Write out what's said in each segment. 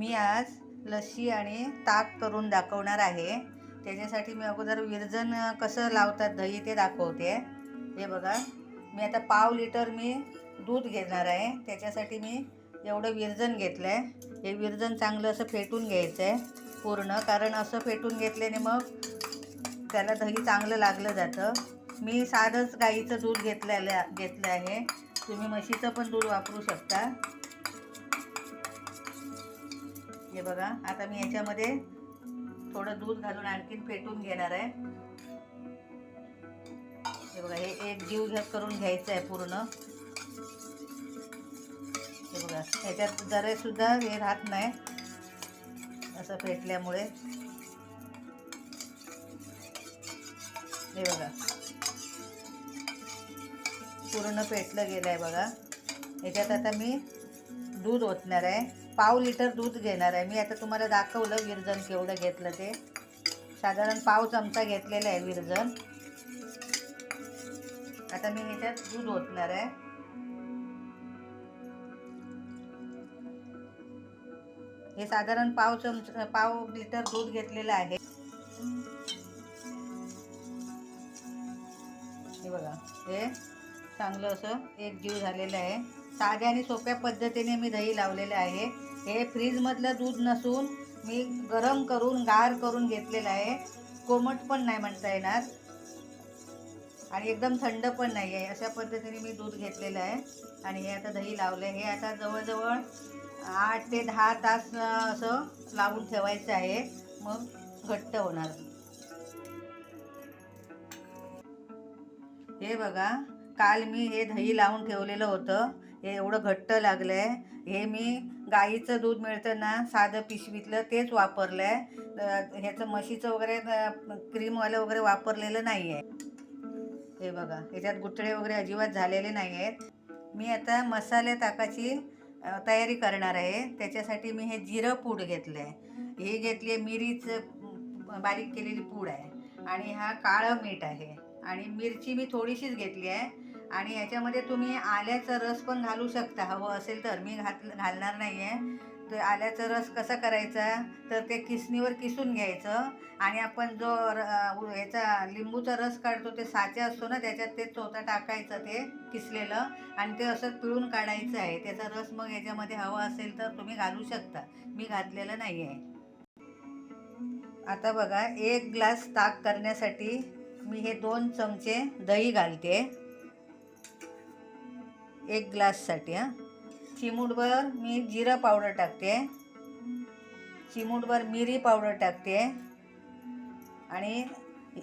मी आज लस्सी आणि ताक करून दाखवणार आहे. त्याच्यासाठी मी अगोदर विरजन कसं लावतात दही ते दाखवते. हे बघा मी आता पाव लिटर मी दूध घेणार आहे. त्याच्यासाठी मी एवढं विरजन घेतलं आहे हे विरजन चांगलं असं फेटून घ्यायचं आहे पूर्ण कारण असं फेटून घेतल्याने मग त्याला दही चांगलं लागलं जातं. मी साधंच गाईचं दूध घेतलेलं घेतलं आहे. तुम्ही म्हशीचं पण दूध वापरू शकता. हे बघा आता मी याच्यामध्ये थोडं दूध घालून आणखीन फेटून घेणार आहे. हे बघा हे एक जीव घ्या करून घ्यायचं आहे पूर्ण. हे बघा ह्याच्यात जरेसुद्धा हे राहत नाही असं फेटल्यामुळे. हे बघा. पूर्ण पेटलं गेलं आहे बघा. ह्याच्यात आता मी दूध ओतणार आहे. पाव लिटर दूध घेणार आहे. मी आता तुम्हाला दाखवलं विरजन केवढं घेतलं ते. साधारण पाव चमचा घेतलेला आहे विरजन. आता मी ह्याच्यात दूध ओतणार आहे. हे साधारण पाव चमच पाव लिटर दूध घेतलेलं आहे. हे बघा हे चांगलं असं एक जीव झालेलं आहे. साध्या आणि सोप्या पद्धतीने मी दही लावलेलं आहे. हे फ्रीजमधलं दूध नसून मी गरम करून गार करून घेतलेलं आहे. कोमट पण नाही म्हणता येणार. आणि एकदम थंड पण नाही आहे. अशा पद्धतीने मी दूध घेतलेलं आहे. आणि हे आता दही लावलं आहे. हे आता जवळजवळ आठ ते दहा तास असं लावून ठेवायचं आहे. मग घट्ट होणार. हे बघा. काल मी हे दही लावून ठेवलेलं होतं. हे एवढं घट्ट लागलं आहे हे मी गाईचं दूध मिळतं ना साधं पिशवीतलं तेच वापरलं आहे ह्याचं म्हशीचं वगैरे क्रीमवालं वगैरे वापरलेलं नाही आहे हे बघा ह्याच्यात गुठळे वगैरे अजिबात झालेले नाही आहेत मी आता मसाले ताकाची तयारी करणार आहे. त्याच्यासाठी मी हे जिरं पूड घेतलं आहे हे घेतली आहे मिरीचं बारीक केलेली पूड आहे. आणि हा काळं मीठ आहे. आणि मिरची मी थोडीशीच घेतली आहे आणि याच्यामध्ये तुम्ही आल्याचा रस पण घालू शकता. हवं असेल तर. मी घात घालणार नाही आहे तर आल्याचा रस कसा करायचा? तर ते किसणीवर किसून घ्यायचं. आणि आपण जो र- याचा लिंबूचा रस काढतो ते साचा असतो ना त्याच्यात ते चोथा टाकायचं ते किसलेलं. आणि ते असं पिळून काढायचं आहे. त्याचा रस मग याच्यामध्ये हवा असेल तर तुम्ही घालू शकता. मी घातलेलं नाही आहे आता बघा एक ग्लास ताक करण्यासाठी मी हे दोन चमचे दही घालते. एक ग्लाससाठी हां. चिमूटभर मी जिरं पावडर टाकते. चिमूटभर मिरी पावडर टाकते. आणि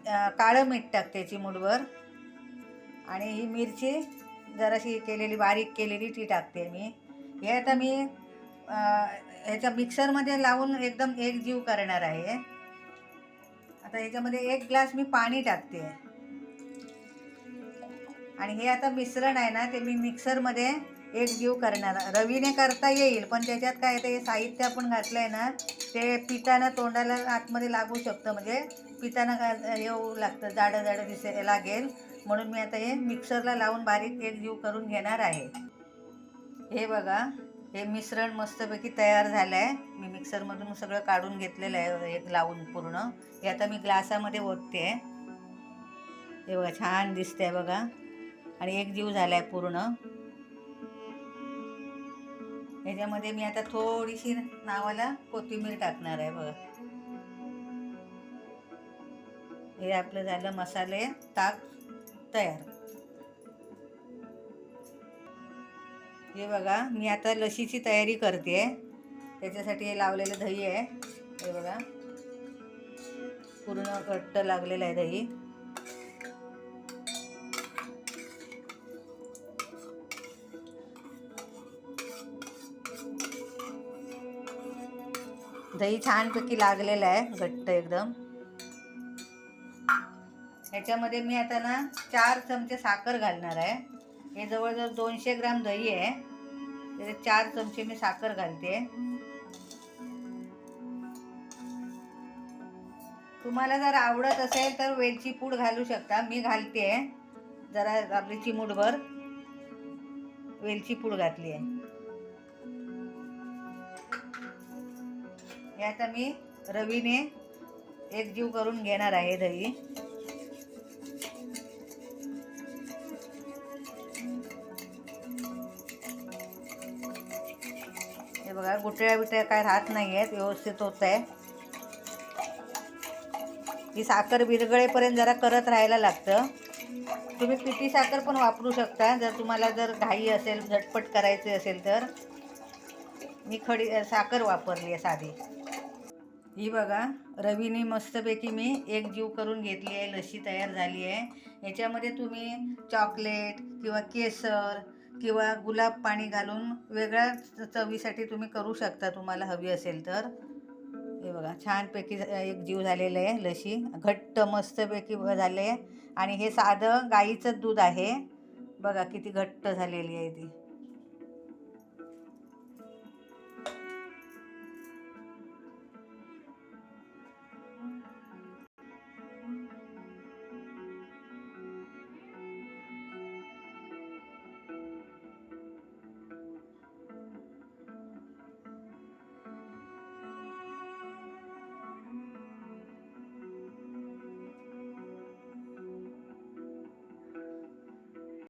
काळं मीठ टाकते चिमूटभर. आणि ही मिरची जराशी केलेली बारीक केलेली ती टाकते मी. हे आता मी ह्याच्या मिक्सरमध्ये लावून एकदम एक जीव करणार आहे. आता ह्याच्यामध्ये एक ग्लास मी पाणी टाकते. आणि हे आता मिश्रण आहे ना ते मी मिक्सरमध्ये एक जीव करणार. रवीने करता येईल पण त्याच्यात काय ते साहित्य आपण घातलं आहे ना ते पिताना तोंडाला आतमध्ये लागू शकतं. म्हणजे पिताना येऊ लागतं जाडं जाडं दिसे लागेल. म्हणून मी आता हे मिक्सरला लावून बारीक एक जीव करून घेणार आहे. हे बघा हे मिश्रण मस्तपैकी तयार झालं आहे मी मिक्सरमधून सगळं काढून घेतलेलं आहे एक लावून पूर्ण. हे आता मी ग्लासामध्ये ओतते. हे बघा छान दिसते बघा. आणि एक जीव झाला आहे पूर्ण. याच्यामध्ये मी आता थोडीशी नावाला कोथिंबीर टाकणार आहे बघा. हे आपलं झालं मसाले ताक तयार. हे बघा मी आता लशीची तयारी करते त्याच्यासाठी हे लावलेलं दही आहे. हे बघा. पूर्ण घट्ट लागलेलं आहे दही. दही छानपैकी लागलेलं आहे घट्ट एकदम. ह्याच्यामध्ये मी आता ना चार चमचे साखर घालणार आहे. हे जवळजवळ दोनशे ग्राम दही आहे. त्याचे चार चमचे मी साखर घालते. तुम्हाला जर आवडत असेल तर वेलची पूड घालू शकता. मी घालते. जरा आपली चिमूटभर वेलची पूड घातली आहे. हे आता मी रवीने एक जीव करून घेणार आहे दही. हे बघा गुटळ्या बिटळ्या काय राहत नाही आहेत व्यवस्थित होत आहे ही साखर विरगळेपर्यंत जरा करत राहायला लागतं. तुम्ही पिठी साखर पण वापरू शकता जर तुम्हाला जर घाई असेल झटपट करायचे असेल तर. मी खडी साखर वापरली आहे साधी. ही बघा रवीने मस्तपैकी मी एक जीव करून घेतली आहे लशी तयार झाली आहे. याच्यामध्ये तुम्ही चॉकलेट किंवा केसर किंवा गुलाब पाणी घालून वेगळ्या चवीसाठी तुम्ही करू शकता तुम्हाला हवी असेल तर. हे बघा छानपैकी एक जीव झालेलं आहे लशी घट्ट मस्तपैकी झाले आणि हे साधं गाईचं दूध आहे. बघा किती घट्ट झालेली आहे ती.